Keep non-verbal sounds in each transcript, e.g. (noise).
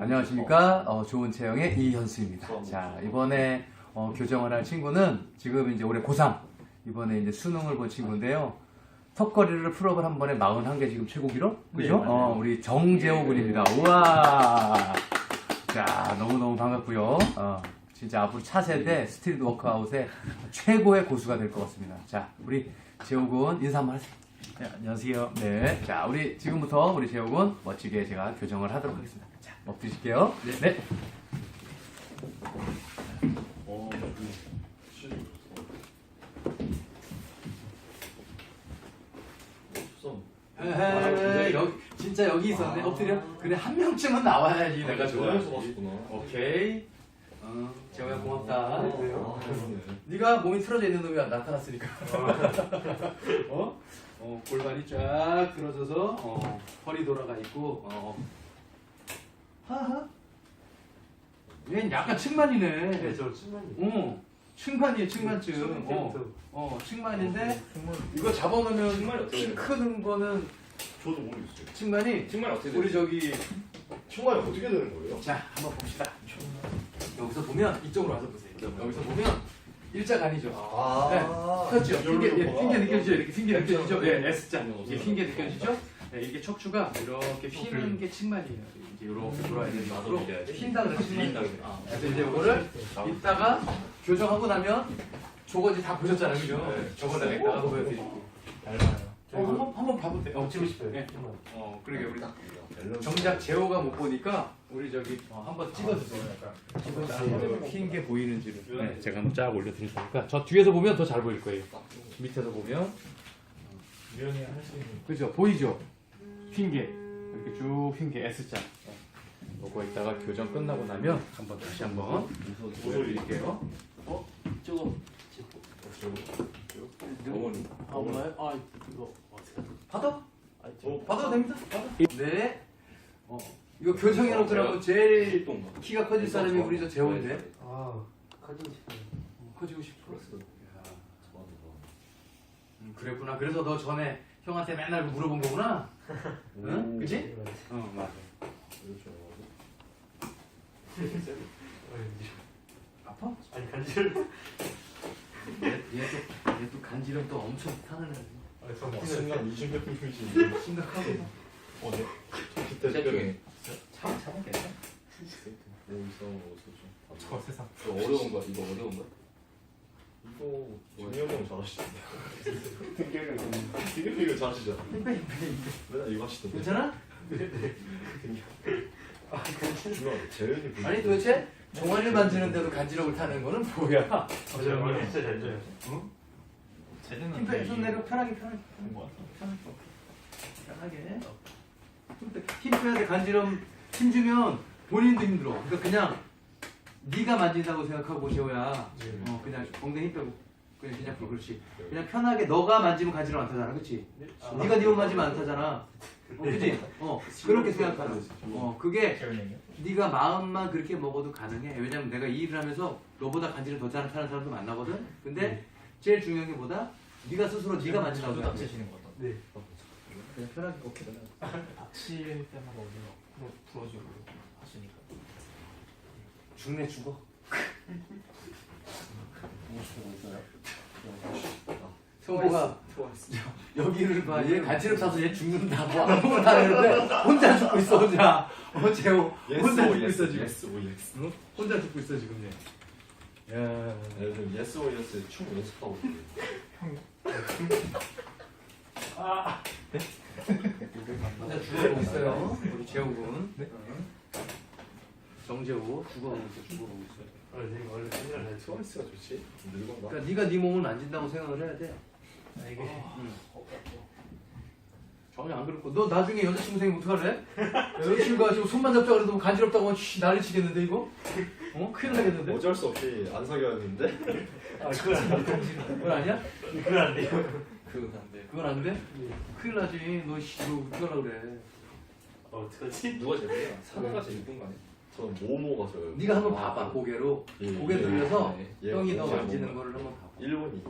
안녕하십니까. 어, 좋은 체형의 이현수입니다. 자, 이번에 어, 교정을 할 친구는 지금 이제 올해 고3, 이번에 이제 수능을 본 친구인데요. 턱걸이를 풀업을 한 번에 41개 지금 최고 기록? 그죠? 어, 우리 정재호 군입니다. 우와! 자, 너무너무 반갑고요 어, 진짜 앞으로 차세대 스트리트 워크아웃의 최고의 고수가 될 것 같습니다. 자, 우리 재호 군 인사 한번 하세요. 네, 안녕하세요. 네. 자, 우리 지금부터 우리 재호 군 멋지게 제가 교정을 하도록 하겠습니다. 자, 엎드실게요. 네. 에헤이, 여기, 진짜 여기 있었네. 엎드려? 그래, 한 명쯤은 나와야지 내가 좋아. 오케이. 어, 재호야 고맙다. 네가 몸이 틀어져 있는 놈이 나타났으니까. (laughs) 어? 어, 골반이 쫙 들어져서 어, 허리 돌아가 있고 어. 하하. 얘는 약간 측만이네. 네, 저 친만이. 어, 측만이에요, 측만증. 어, 어, 측만인데 이거 잡아놓으면 측만이 어떻게 키 돼요? 크는 거는 저도 모르겠어요. 측만이 정말 어떻게 우리 저기 총알이 어떻게 되는 거예요? 자 한번 봅시다. 여기서 보면 이쪽으로 와서 보세요. 여기서 보면 일자간이죠. 아, 네, 그렇죠. 핑계, 예, 핑계 느껴지죠? 이렇게 핑계 그렇죠. 느껴지죠? 예, S자. 네, 이게 핑계 느껴지죠? 네, 이게 척추가 이렇게 휘는 게 측만이에요. 이제 이렇게 돌아야 되는? 휜다 그래서 밀린다 측만이에요. 그래. 아, 그래서 이제 이거를 이따가 교정하고 나면 저거 이제 다 보셨잖아요, 그죠? 네. 저걸 내가 이따가 보여드릴게요. 닮아요. 어, 한번 한번 봐보세요. 어, 찍고 싶어요. 예. 어, 그러게 우리 밸런스. 정작 재호가 못 보니까 우리 저기 어, 한번 찍어주세요. 찍어주세요. 흰게 보이는지를. 네, 제가 한번 쫙 올려드릴 테니까 저 뒤에서 보면 더 잘 보일 거예요. 밑에서 보면 유연히 할수 있는. 그죠 보이죠? 흰게 이렇게 쭉 흰게 S자. 요거 이따가 교정 끝나고 나면 한번 다시 한번 보여드릴게요. 어? 저거 어머니. 아, 뭐야? 아, 이거? 받아? 아, 어, 받아도 됩니다. 받아. 네. 어, 이거 교정해놓고 나면 제일 키가 커질 사람이 우리 저 재호인데. 아, 커지고 싶어요. 어, 커지고 싶어. 야. 음, 그랬구나. 그래서 너 전에 형한테 맨날 물어본 거구나. 응? 그지? 어, 맞아. 아파? 아니, 간지를. 얘도 간지럼 또 엄청 타는 애. 아, 저 뭐. 순간 이중격 표시. 심각하고. 어, 네. 그때 특별히 참 참은 괜찮아. 여기서 어디서 좀. 저 세상. 이거 어려운 거 이거 어려운 거? 이거 정현이 형 잘하시던데. 잘하시잖아. 힘빼 힘빼 힘빼. 맨날 이거 하시던데. 괜찮아? 누나 재현이 보시- 아니 도대체 종아리를 만지는데도 간지럼을 타는 거는 뭐야? 어제 머리 진짜 잘 줘요. 힘 빼, 손 내려 편하게 편하게 편하게 편하게 힘 빼- 힘 빼야 돼 간지럼 힘 주면 본인도 힘들어 그러니까 그냥 네가 만진다고 생각하고 재호야 네. 어 그냥 엉덩이 힘 빼고 그냥 그냥 풀어 그렇지 그냥 편하게 너가 만지면 안 타잖아 그치 네가 네몸 만지면 안 타잖아 어, 그치 어 그렇게 생각하는 거지 어 그게? 네가 마음만 그렇게 먹어도 가능해. 왜냐면 내가 이 일을 하면서 너보다 간지를 더 잘 타는 사람도 만나거든. 근데 제일 중요한 게 뭐다? 네가 스스로 네가 만진다고 자주 생각해. 다치시는 거 같아요. 네. 그냥 편하게 오케이. 다칠 때마다 어디가 풀어, 풀어주고 하시니까. 죽네 죽어. 성호가 여기를 봐. 얘 간지를 타서 얘 죽는다고 (laughs) 아무것도 안 했는데 혼자 죽고 있어 혼자. 어 재호 혼자 죽고 있어 지금. 예스 오 예스. 응? 혼자 죽고 있어 지금 얘. 야. 요즘 예스 오 예스 춤 연습하고 있어요. 혼자 죽어가고 있어요. 우리 재호군. 응. 정재호 죽어가고 있어 죽어가고 있어. 원래 내가 원래 생각을 잘 쳐. 트와이스가 좋지. 늙었나? 그러니까 네가 네 몸을 만진다고 생각을 해야 돼. 아, 이게. 전혀 안 그렇고 너 나중에 여자친구 생기면 어떡할래? 여자친구가 지금 손만 잡자 그래도 뭐 간지럽다고 하면 씨, 난리 치겠는데 이거? 어? 큰일 나겠는데? 어쩔 수 없이 안 사귀었는데 아, 그건 안 돼. 그건 아니야? 그건 안 돼요. 그건 안 돼. 그건 안 돼? 큰일 나지 너 씨, 너 어떡하려고 그래 어, 어떡하지? 누가 제일 예쁘냐? 사나가 제일 예쁜 거 아니야? 모모가 저요. 네가 한번 봐봐 고개로 예, 고개 예, 돌려서 예, 예. 형이 너 예, 만지는 예. 거를 한번 봐봐 일본이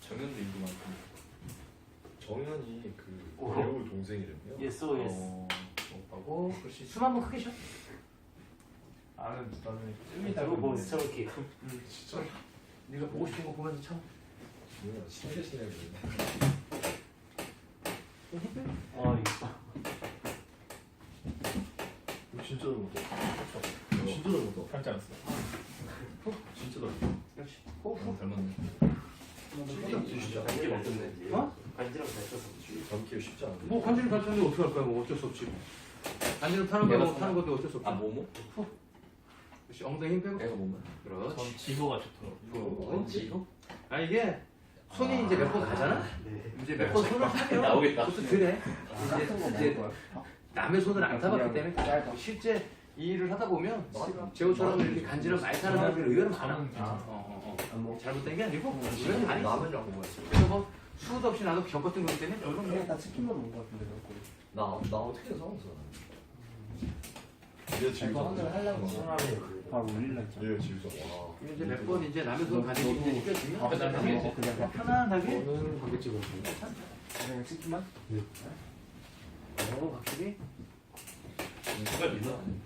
정현도 인기 많고 정현이 그 오. 배우 동생 이름이요? 예스 오 예스. 어, 어, 하고 그렇지 숨 한번 크게 쉬어 나는 나는 뜸이다 뜸이다 뭐 스트로키 진짜 네가 보고 싶은 거 보면서 참 뭐야 신기시네 아 이거 이거 진짜 잘못해 진짜 잘못해 편지 안 써. 진짜 잘못해 그렇지 호흡 닮았네. 진짜 간지 맞췄네 어? 간지랑 잘 쳤어 담기 쉽지 않은데. 뭐 관절을 다쳤는데 어떻게 할 거야 뭐 어쩔 수 없지. 관절을 타는 거야 뭐 타는 것도 어쩔 수 없지. 아 뭐뭐? 그렇지 엉덩이 힘 빼고. 내가 뭐뭐? 그렇지. 전 지호가 좋더라고. 이거 뭔지? 아 이게 손이 이제 몇 번 가잖아? 네. 이제 몇 번 손을 (laughs) 타면 나오겠다. 그것도 그래 이제, 이제 남의 손을 안 타봤기 때문에 실제 이 일을 하다 보면 제호처럼 이렇게 간지를 많이 타는 사람들이 의외로 많아. 괜찮아. 어, 어, 어. 잘못된 게 아니고 의외로 많이 있어. 라면이라고 뭐였어? 그래서 뭐 수도 없이 나도 겪었던 거기 때문에 별로 뭐다 치킨만 먹은 것 같은데 너 나나 어떻게 해서 얘 지금 이거 한잔 하려고 시원하네 바로 올릴라 했잖아. 얘 지금 와. 이제 몇 번 이제 남의 손 가지고 이제 아, 느껴지면 그냥 그냥 막 편안하게 저는 단백질 먹고 그냥 치킨만? 어 확실히 누가 리더 아니야?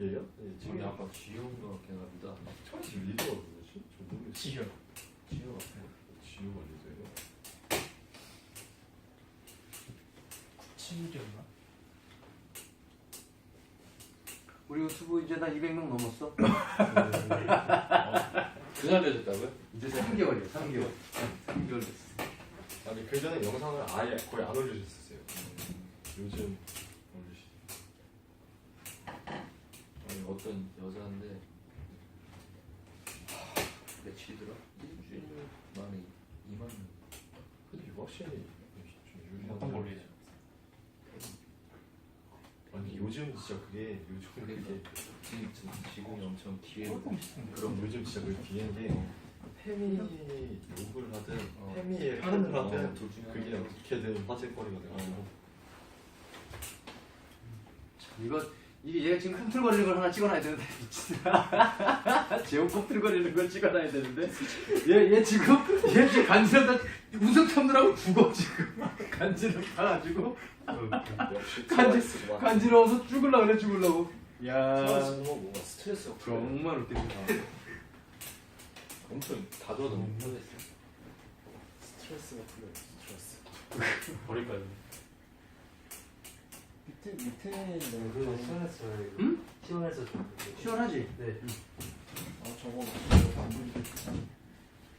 얘요? 얘 지금 아니 아까 지효가 걔가 믿어 처음 지금 리더가 누구지? 저 모르겠어 지효. 지효가 리더예요? 7일이었나? 우리 유튜브 이제 나 200명 넘었어 그날 되셨다고요? 이제 3개월이야 3개월 3개월 됐어 아니 그 전에 영상을 아예 거의 안 올려주셨어요 요즘 아니 어떤 여자인데 며칠이더라? 일주일 만에 2만 명 근데 이거 확실히 좀 어떤 걸 올리죠? 아니 요즘 진짜 그게 요즘 그게 그게 지금 지금이 엄청 기회 그럼 요즘 진짜 그 뒤엔 게 페미 욕을 하든 어. 페미에 하는 편을 하든 어, 둘 중에 그게. 어떻게든 화제거리가 돼가지고 이거 이게 얘가 지금 꿈틀거리는 걸 하나 찍어놔야 되는데 (laughs) 제호 꿈틀거리는 걸 찍어놔야 되는데. 얘, 얘 지금 얘 지금 간지러다 웃음 참느라고 죽어 지금. 간지러 가가지고. 역시 간지-. 간지러워서 죽을라 그래 죽을라고. 야. 트와이스는 뭐 뭔가 스트레스가 풀려 정말 웃긴다. 엄청 다져도 못 보냈어. 스트레스가 풀려요 스트레스. (laughs) 버릴까요? 밑에 밑에는 그래도 시원했어요 이거. 응? 시원해서 좀 시원하지? 네. 아 저거 안 보이는데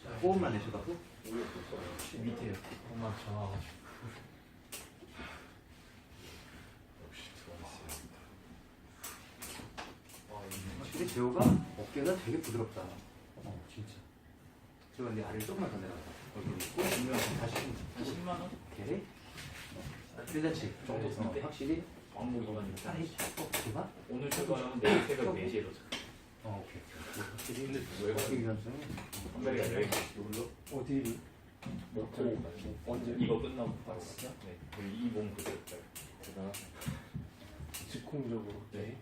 자 호흡만 내쉬다고? 밑에요. 엄마 전화 와가지고. 역시 트와이스 확실히 제호가 어깨가 되게 부드럽다. 어 진짜. 제가 내 아래를 조금만 더 내려가 얼굴 있고 다시 한 10만 원? 오케이 괜찮지? 정도 어, 쓰는데? 확실히 왕복 2만 6천 살이 어 그가? 오늘 출발하면 내일 새벽 4시에 도착. 어 오케이 확실히 근데 왜 어깨 유연성이 한달에 여행 놀러? 어디를? 먹고 언제? 이거 끝나고 바로 갔죠? 네. 이몸 그대로. 대단하다 즉흥적으로 네.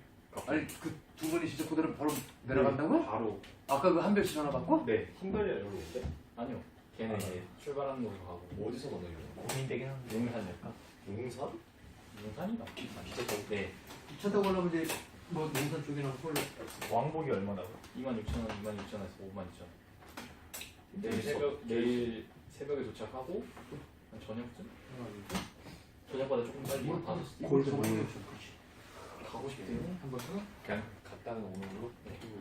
아니 그 두 분이 진짜 그대로 바로 내려간다고? 바로. 아까 그 한 별씩 전화 받고? 네. 흰발이야 여기 온대? 아니요. 걔는 이제 출발하는 곳으로 가고. 어디서 만나요? 고민되긴 한데. 용산일까? 용산? 용산이다. 기차 타고 네. 기차 타고 가려면 이제 뭐 농산 쪽이나 홀로 왕복이 얼마다고? 2만 6천 원, 2만 6천 원에서 5만 2천 원. 내일 재밌어. 새벽 내일 새벽에 도착하고 한 저녁쯤? 저녁보다 조금 빨리 뭐, 5시. 골드 모르겠어 가고 싶대요. 한번 서 그냥 갔다는 오는 걸로?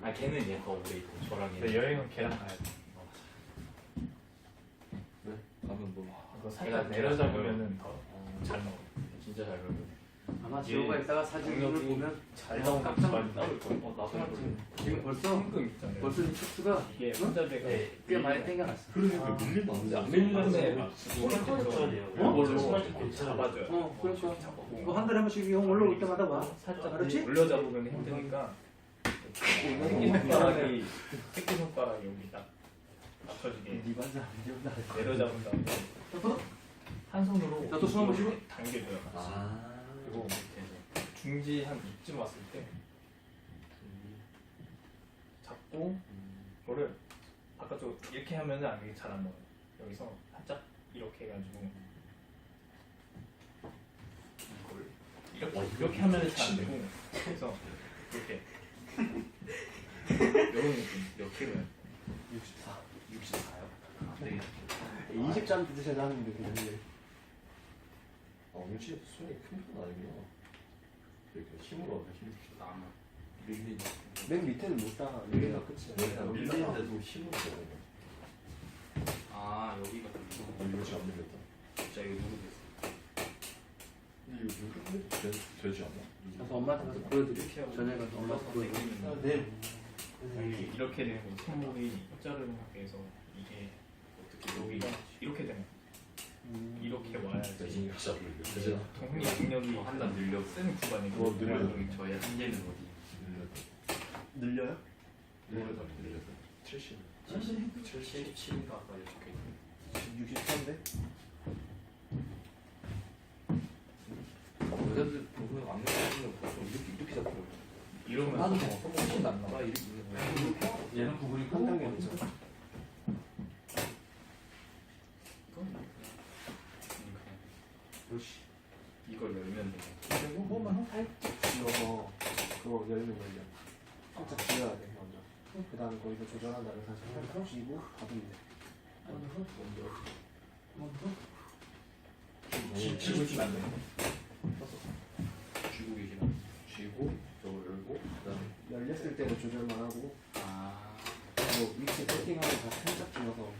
아 걔는 얘더 오래 있고 저랑 얘. 여행은 걔랑 가야 돼. 네? 가면 뭐 살짝 내려잡으면은 더잘 나와. 진짜 잘 나와. 아마 이게 지호가 이따가 사진을 보면 잘 나오는 깜짝 거 놀랄 거야. 어 나도 지금 벌써 있잖아요. 벌써 이 척수가 이게 혼자배가 꽤 많이 땡겨놨어 그러니까 밀리면 안 돼. 안 밀리는데 어? 잡아줘요. 어 그러니까 이거 한 달에 한 번씩 형 올라올 때마다 봐. 살짝 알았지? 올려 잡으면 힘드니까 새끼 손가락이 새끼 손가락이 여기 딱 맞춰지게. 네 반사 안 된다 내려 잡은 다음에 한 손으로 나도 숨 한번 쉬고. 당겨줘요. 아 그리고 밑에서 중지 한 이쯤 왔을 때 잡고 이거를 바깥쪽 이렇게 하면은 안 이게 잘안 나와요. 여기서 살짝 이렇게 해가지고 이거를 이렇게 이렇게 하면 잘안 되고 그래서 이렇게 (laughs) 이런 느낌 몇 킬로야? 64 64요? 아, 네. 20점 드셔야 하는데 그냥 이게 아 엄지 손이 큰 편 아니구나. 이렇게 힘으로 하면 힘. 나무 밀리 맨 밑에는 못 따라 여기가 끝이야 밀리는데도 힘으로 먹어. 아 여기가 아 이거 지금 안 밀렸다. 진짜 이거 모르겠어 이거 이거 되, 되지 않나? 가서 엄마한테 가서 보여드릴게요. 저녁에 가서 엄마한테 보여드릴게요. 당기면 네. 이렇게 거 손목이 자르는 해서 이게 여기가 이렇게 되는 거 음. 이렇게 와야지 잡을 때 되지 않아? 동훈이 능력이 한단 늘려 쓴 구간이고 뭐 늘려요? 여기 저희 한계는 어디. 늘려요? 밀렸다. 밀렸다. 70. 77인가 아까 적혀있는 63인데? 여자들 보면 안 밀리는 거 보통 이렇게 이렇게 잡고 이러면 나도 손목 훨씬 낫나 봐 이렇게 얘는 구부리고 한 단계 없죠 그렇지. 이걸 열면 돼 그리고 뭐만 살짝 이어서 그거 열면 열려 살짝 줄여야 돼 먼저 그 다음에 거기서 조절한 다음에 쥐고 닫으면 돼 쥐고 있으면 안 돼. 쥐고 계시나 쥐고 열고 그다음에 열렸을 때는 조절만 하고 아 뭐 위치 세팅하고 다시 살짝 줄여서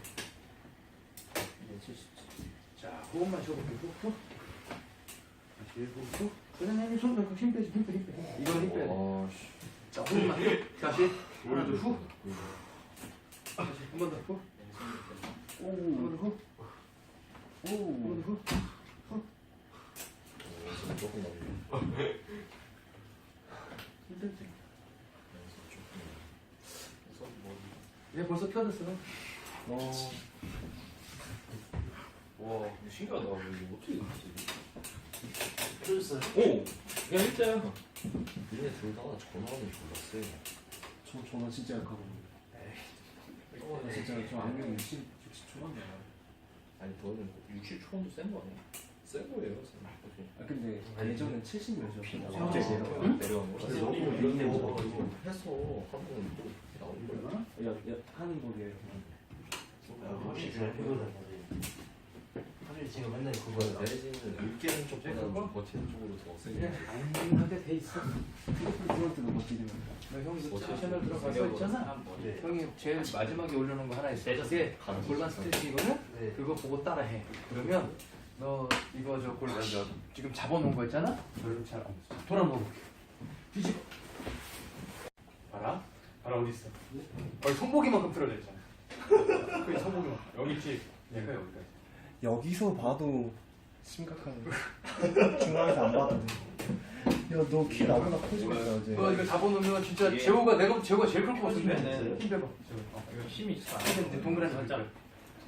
이게 70 자, 호흡만 쉬어볼게요. 다시 후. 그다음에 손 넣고 힘 빼지, 힘 빼, 힘 빼. 이거 힘 빼야 돼. 아 씨. 자, 호흡만. 다시. 하나, 둘, 후. 음. 다시 한번 더 후. 한오번더 후. 한오번더 후. 어, 지금 조금 남네. 힘 빼지. 우선 뭐얘 벌써 펴졌어. 어, 와 신기하다 이거 어떻게 이렇게 펴졌어요. 오! 야 일자야 얘네 둘다 전화하는 졸라 세. 저, 저는 진짜 약하거든요 나 진짜 저 안경 60, 60초만 돼요 아니 너는 60초원도 센거 아니야? 센 거예요. 센 거. 아 근데 예전엔 70 몇이었어요 아, 갑자기 진짜? 내려가 응? 내려간 거 같아 너무 이런. 이거 해서 한번 또 나오는 거야. 야, 야, 하는 법이에요 아, 확실히 잘 피곤해. 확실히 제가 맨날 그거예요. 내지는 으깨는 쪽보다는 좀 버티는 쪽으로 더 세게. 그냥 안정하게 돼 있어. 프론트도 버티면 너 형이 뭐 채널 들어가서 있잖아. 네. 형이 제일 마지막에 올려놓은 거 하나 있어. 그게 골반 스트레칭이거든? 네. 그거 보고 따라해. 그러면 너 이거 저 골반 저 지금 잡아놓은 거 있잖아? 별로 잘안 돼. 돌아 놓을게. 뒤집어. 봐라. 봐라 어디 있어? 거기 손목이만큼 틀어져 있잖아. (laughs) 거기 손목이만큼. 여기 있지. 얘가 여기까지. 여기서 봐도 심각한 중앙에서 안 봐도 야너 키 나보다 커지겠다 어제. 너 이거 잡아놓으면 진짜 이게- 재호가 내가 재호가 제일 클 것 같은데. 힘힘 빼봐. 어, 이거 힘이 있어. 근데 동그란 살짝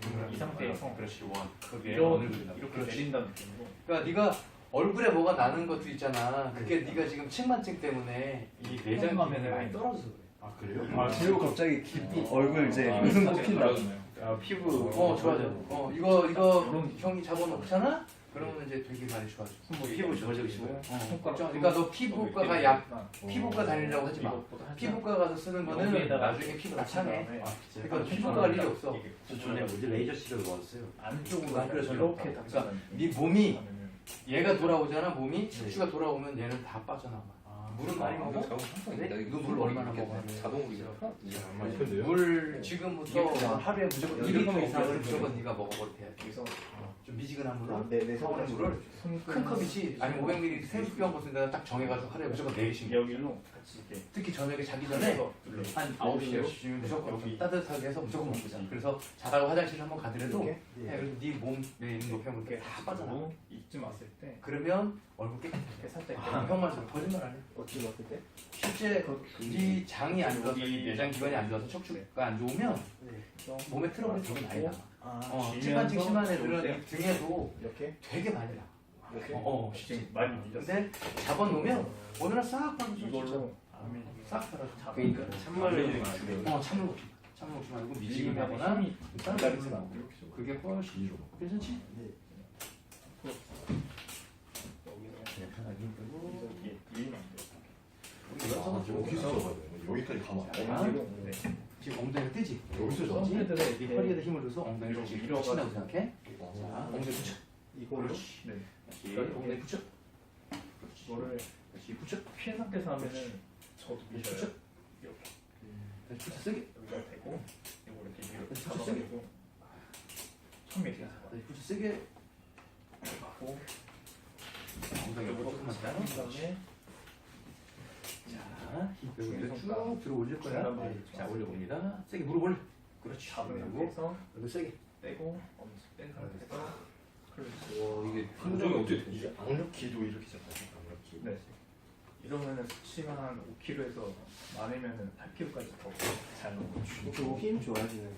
동그란 이 상태에서 그렇지 원. 그게 오늘 그린다. 이렇게. 내린다는 느낌으로. 그러니까 네가 얼굴에 뭐가 나는 것도 있잖아. 그게 네가 지금 측만증 때문에 이 내장 기능이 많이 떨어져서 그래. 아 그래요? 아 재호 갑자기 기, 얼굴 이제 아, 웃음 뽑힌다 달라졌네요. 아, 피부 어 좋아져. 어 이거 이거 형이 잡아놓잖아. 그러면 이제 되게 많이 좋아져. 손목이 피부 좋아지고. 있어요. 어. 손가락 그러니까 너 피부과가 약 피부과 다니려고 하지 마. 피부과 가서 쓰는 거는 여기에다가 나중에 피부가 상해. 다음에 그러니까 피부과 갈 일이 없어. 저 전에 뭐지 레이저 치료를 받았어요. 안쪽으로 안 그래서 이렇게 그렇다. 닦아는 네 몸이 하면은 얘가 돌아오잖아. 몸이 척추가 돌아오면 얘는 다 빠져나와. 물은 많이 먹어? 네? 너물 얼마나 먹어? 자동으로 이제 이제 안 마셔 근데요? 물 지금부터 하루에 무조건 여기 1리터 이렇게 이상을 무조건 네가 먹어버려야 돼. 여기서 좀 미지근한 물을 내내 서울의 물을? 큰 컵이지. 아니 500ml 생수병 같은 데다 딱 정해가지고 하루에 무조건 4개씩. 여기로 같이 이렇게 특히 저녁에 자기 전에 눌러 한 9시 10시면 무조건 여기. 따뜻하게 해서 무조건 먹자. 그래서 자다가 화장실 한번 가더라도 이렇게? 그래서 네 몸에 있는 높이면 이렇게 다 빠져나와 빠져나고 이쯤 왔을 때 그러면 얼굴 깨끗해 이렇게 살짝 아, 형만 좀 거짓말 안 해. 어떻게 봤을 때? 실제 네 장이 안 좋아서 이 내장 기관이 안 좋아서 척추가 안 좋으면 몸에 트러블이 되게 많이 나와. 아, 어, 직시간 밀면서 직시만 애들은 등에도 이렇게 되게 많이 나. 이렇게 어, 어, 어 진짜 많이 나. 근데 잡아 놓으면 오늘은 싹 빠져 진짜. 이걸로 아, 싹 빠져 잡. 그러니까 참말로 아, 어, 참을 참을 먹지 말고 밀리게 하거나 일단 자르지 말고. 그게 훨씬 좋아. 괜찮지? 그냥 편하게 힘들고. 이게 밀리면 안 아, 돼. 여기서 여기서 여기까지 가면 안 돼. 엄지로 네. 지금 엉덩이가 뜨지? 여기서 잡아. 펌프들을 이 이렇게 허리에다 힘을 줘서 엉덩이를 이렇게 이렇게. 밀어가지고 생각해. 자, 아, 엉덩이 붙여. 이걸로 그렇지. 네. 그렇지. 엉덩이 붙여. 이거를 그렇지. 붙여. 피해 상태에서 하면은 저도. 붙여. 이렇게 다시 붙여 세게. 여기가 되고 이거 이렇게 밀어 붙여, 잡아가지고 이렇게 잡아. 다시 붙여 세게. 하고 엉덩이 조금만 더. 한 다음에 자, 손가락. 쭉 들어 올릴 거야. 네. 자, 올려봅니다. 세게 무릎 올려. 그렇지. 잡은 그리고 세게. 떼고 엄지 뺀 상태에서 클로즈. 와 이게 감정이 어떻게 이게 악력기도 이렇게 잡아요. 악력기. 네. 이러면은 수치가 한 5kg에서 많으면은 8kg까지 더잘 나오고 또힘 좋아지네.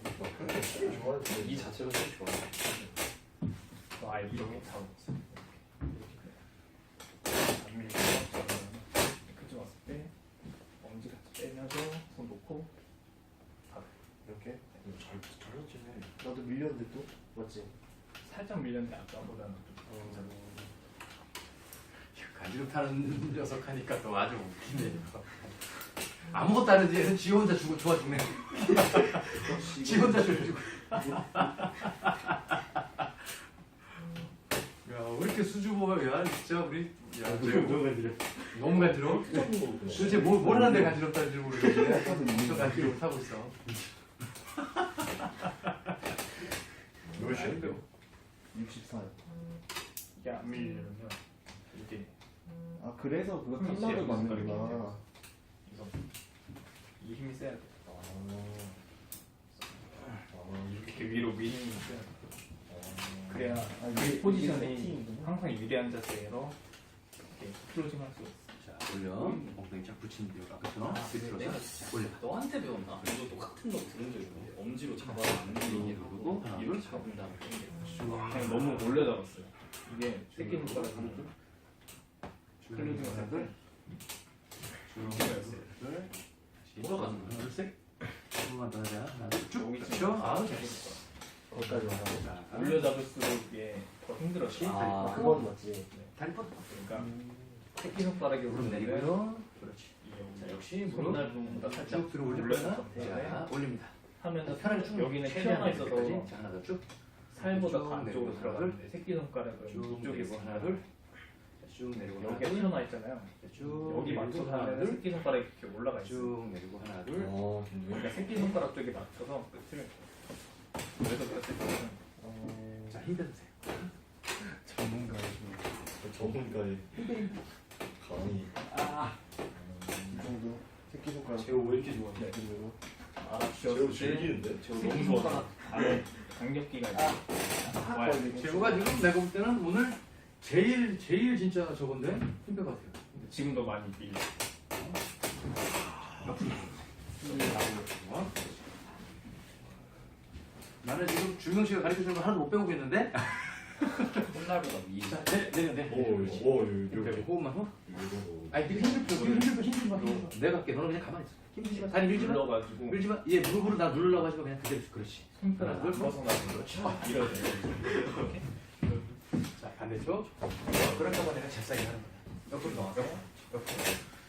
이 자체가 제일 좋아. 또 아예 이렇게 잡았어요. 했는데 아까보다는 좀 어. 가지로 타는 녀석 하니까 또 아주 웃기네요. 아무것도 안 해도 얘는 지 혼자 죽어 좋아 죽네. 지 혼자 죽고. 야왜 이렇게 수줍어요? 야 진짜 우리 야 아, 지금 너무 간지러. 도대체 뭐, 뭘 뭐라는데 간지럽다는지 모르겠는데 엄청 간지럽 타고 있어. 아닌데. 뭐. 64요. 밀리려면 이게. 음. 아 그래서 그거 탐나를 받는구나. 이거. 이 힘이 세야 돼. 아, 아 이렇게 위로 밀 힘이 세야 돼. 아. 그래야 아이 포지션이 항상 유리한 자세로 이렇게 클로징할 수 있어. 올려. 음. 엉덩이 쫙 붙이는 대로 아까처럼 아, 뒤틀어서. 올려. 너한테 배웠나? 이거 똑같은 거 들은 적 있는데 엄지로 잡아라 안 게 이게 누르고 하나, 이렇게 둘, 잡은 다음에 당겨. 그냥 너무 올려 잡았어요. 이게 새끼 둘. 때 쭉. 있어요. 둘. 돌아가는 거야. 하나, 둘, 셋. 한번만 더 하자. 하나, 둘, 쭉. 여기. 지금 아우, 새끼 잘했어. 손가락. 거기까지 와서. 자, 올려 잡을수록 이게 더 힘들어지. 아. 아, 그건 맞지. 다리 뻗어. 그러니까 새끼 손가락이 내리고요. 그렇지. 자, 역시 손날 부분보다 살짝 쭉 들어 올릴 올려서 거야. 상태에 자, 올립니다. 하면서 편하게 쭉 여기는 튀어나 있어서. 자, 하나 더 쭉. 살보다 쭉더 안쪽으로 내리고 하나, 들어가는데 새끼 손가락은 쭉 내리고 하나, 둘. 자, 쭉 내리고 하나, 여기가 둘. 튀어나 있잖아요. 자, 쭉 여기 내리고 맞춰서 하나, 하면 둘. 새끼 손가락이 이렇게 올라가 있어요. 쭉 내리고 하나, 둘. 어, 그러니까 새끼 손가락 쪽에 맞춰서 끝을 그래서 그랬을 때는 어, 자, 힘 빼주세요. 전문가이시네. 전문가의 강의. 아, 이 정도 새끼 손가락. 제가 왜 이렇게 좋아해? 네. 정도로. 아 제가 쥐었을 때 즐기는데? 새끼 손가락 안에 간격기가 있어요. 와야 돼. 재호가 지금 내가 볼 때는 오늘 제일 제일 진짜 저건데 힘 빼고 같아요. 지금도 많이 밀려. 나는 지금 주명 씨가 가르쳐 주는 거 하나도 못 배우고 있는데. (laughs) 자, 내, 내려, 내. 오, 오, 이렇게. 호흡만 호. 이거. 아니, 네가 힘들 줘. 힘들 줘, 힘들 마. 힘들 마. 내가 할게. 너는 그냥 가만히 있어. 힘들지 마. 다리 밀지 마. 눌러가지고 밀지 마. 얘 무릎으로 나 누르려고 하지 마. 그냥 그대로 있어. 그렇지. 손가락 안 둘, 벗어나는 거렇지 이러야 돼. 이렇게. 자, 반대쪽. 그럴까봐 내가 잽싸게 하는 거야. 옆으로 나와서. 옆으로.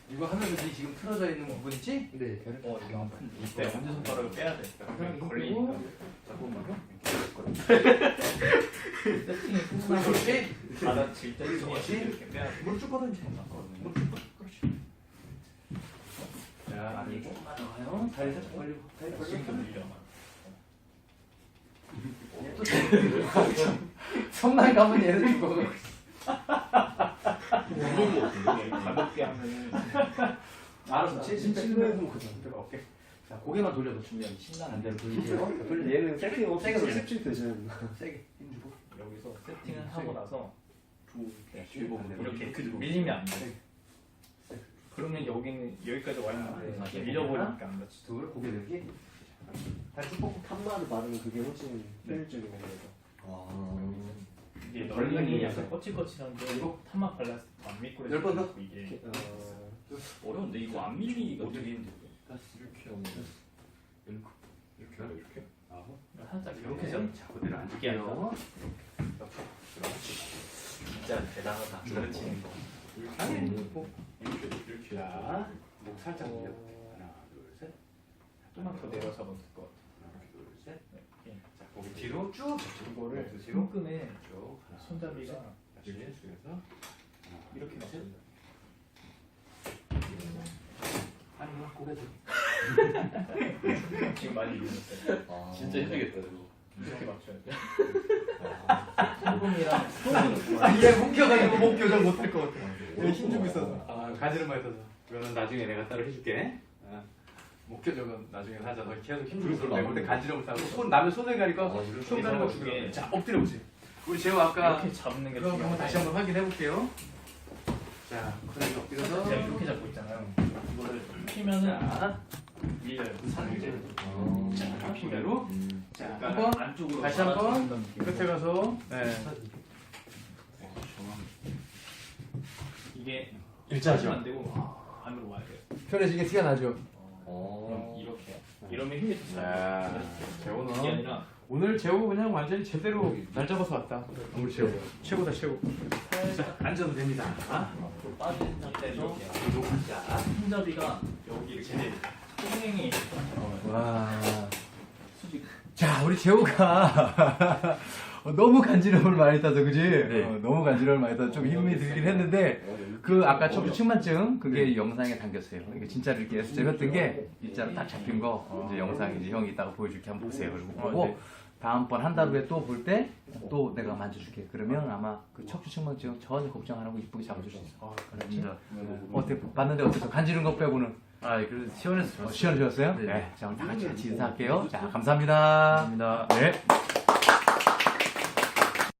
이거 하면서 네 지금 틀어져 있는 부분 있지? 네. 어, 이게 아픈. 이때 엄지 손가락을 빼야 돼. 편하게 걸리니까. 자, 호흡만 세팅이 호. 그렇지. 받아칠 때 그렇지. 이렇게 빼야 돼. 무릎 쭉 뻗어 이 제. 무릎 쭉 뻗어. 그렇지. 자, 아니 조금만 나와요. 다리 살짝 벌리고. 다리 지금도 벌리고. 밀려. 얘또 손만 가면 얘는 죽어. 이런 거? 가볍게 하면은 알았어. 칠칠해도 그잖아. 내가 어깨 자, 고개만 돌려도 준비하면 신나 반대로 돌리세요. 돌려. 얘는 세팅 없이 세게. 습질 되시는 세게 힘주고. 여기서 세팅을 하고 나서 네, 이렇게 그 밀리면 안 돼. 그러면 여기는 여기까지 와 있는데 아, 밀려버리니까 안 다치. 둘 고개 들기. 쭉 뻗고. 탄마를 바르면 그게 훨씬 효율적인 거예요. 아. 이게 벌리는 널리는 게 약간 거칠거칠한데 이거? 탄막 발랐을 때안 미끄러져. 열번 더? 이게 어, 어려운데 이거 안 밀리기가 되게 힘들어. 이렇게 하면. 이렇게. 이렇게 하면 이렇게? 아홉. 살짝 이렇게 해서 자, 그대로 앉을게요. 진짜 대단하다. 가르치는 거. 이렇게 아니, 하면 뭐. 자, 목 살짝 밀려. 하나, 둘, 셋. 좀만 더 내려서 하면 될것 같아요. 하나, 둘, 셋. 예. 자, 고개 뒤로 쭉. 이거를 드시고 손금에 쭉. 하나, 손잡이가 다시 숙여서 이렇게 맞습니다. 아니, 뭐 고개 들. 지금 많이 밀렸어요. 진짜 힘들겠다 저거. 이렇게 맞춰야 돼. 소금이랑 아, 얘 뭉겨가지고 목 교정 못할 것 같아. 얘힘 주고 있어서. 아, 가지런만 있어서. 이거는 나중에 내가 따로 해줄게. 아, 목 교정은 나중에 하자. 너 계속 힘주고 있어. 내가 볼때 간지러움 싸고 손 남의 손을 가니까 손 가는 거 죽여. 자, 엎드려 보세요. 우리 재호 아까 이렇게 잡는 게 그거 한번 중요해요. 다시 한번 확인해 볼게요. 자, 그래서 엎드려서 제가 이렇게 잡고 있잖아요. 이거를 피면은 자, 밀려요. 자, 피대로. 자, 그러니까 한번 안쪽으로 다시 한번 받아준다는 느낌으로. 끝에 가서 네. 이게 일자죠. 안 되고 안으로 와야 돼요. 편해지게 티가 나죠. 그럼 이렇게 이러면 힘이 더 자, 잘. 이게 재호는 아니라 오늘 재호 그냥 완전히 제대로 날 잡아서 왔다. 우리 재호 최고다 최고. 자, 앉아도 됩니다. 빠진 상태에서 이렇게 자 손잡이가 여기 이렇게 통행이 와. 수직 자, 우리 재호가 (laughs) 어, 너무 간지러움을 많이 타서 그지? 어, 너무 간지러움을 많이 타서 좀 힘이 들긴 했는데 그 아까 척추 측만증 그게 영상에 담겼어요. 이게 진짜 이렇게 S자 했던 게 일자로 딱 잡힌 거 이제 영상 이제 형이 이따가 보여줄게 한번 보세요. 그리고 보고 다음번 한 달 후에 또 볼 때 또 내가 만져줄게. 그러면 아마 그 척추 측만증 전혀 걱정 안 하고 이쁘게 잡아줄 수 있어. 그렇지? 어때 봤는데 어땠어? 간지른 거 빼고는 아 그래도 시원해서 어, 시원해졌어요? 네. 자, 오늘 다 같이 같이 인사할게요. 자, 감사합니다. 좋습니다. 네.